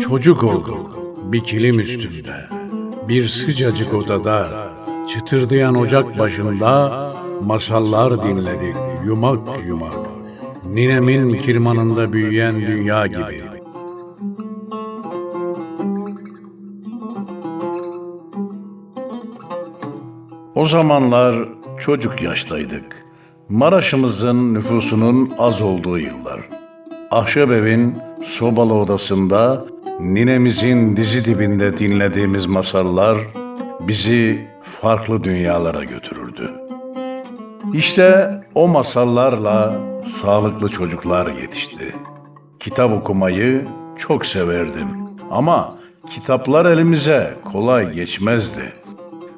Çocuk olduk bir kilim üstünde. Bir sıcacık odada, çıtırdayan ocak başında masallar dinledik yumak yumak. Ninemin kirmanında büyüyen dünya gibi. O zamanlar çocuk yaştaydık. Maraş'ımızın nüfusunun az olduğu yıllar. Ahşap evin sobalı odasında ninemizin dizi dibinde dinlediğimiz masallar bizi farklı dünyalara götürürdü. İşte o masallarla sağlıklı çocuklar yetişti. Kitap okumayı çok severdim ama kitaplar elimize kolay geçmezdi.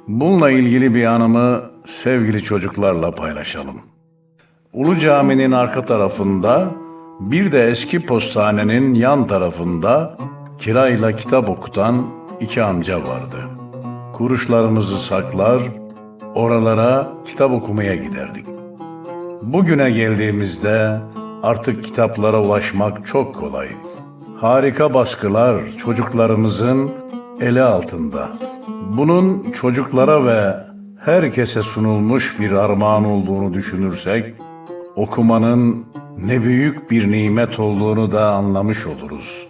Bununla ilgili bir anımı sevgili çocuklarla paylaşalım. Ulu Cami'nin arka tarafında bir de eski postanenin yan tarafında kirayla kitap okutan iki amca vardı. Kuruşlarımızı saklar, oralara kitap okumaya giderdik. Bugüne geldiğimizde artık kitaplara ulaşmak çok kolay. Harika baskılar çocuklarımızın eli altında. Bunun çocuklara ve herkese sunulmuş bir armağan olduğunu düşünürsek, okumanın ne büyük bir nimet olduğunu da anlamış oluruz.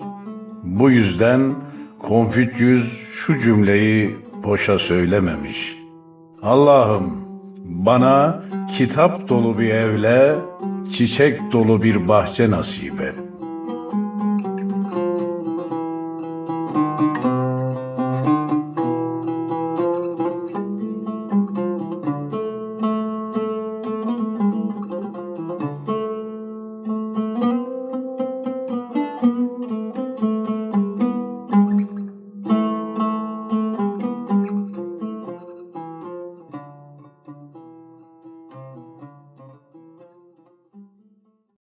Bu yüzden Konfüçyüs şu cümleyi boşa söylememiş. Allah'ım bana kitap dolu bir evle çiçek dolu bir bahçe nasip et.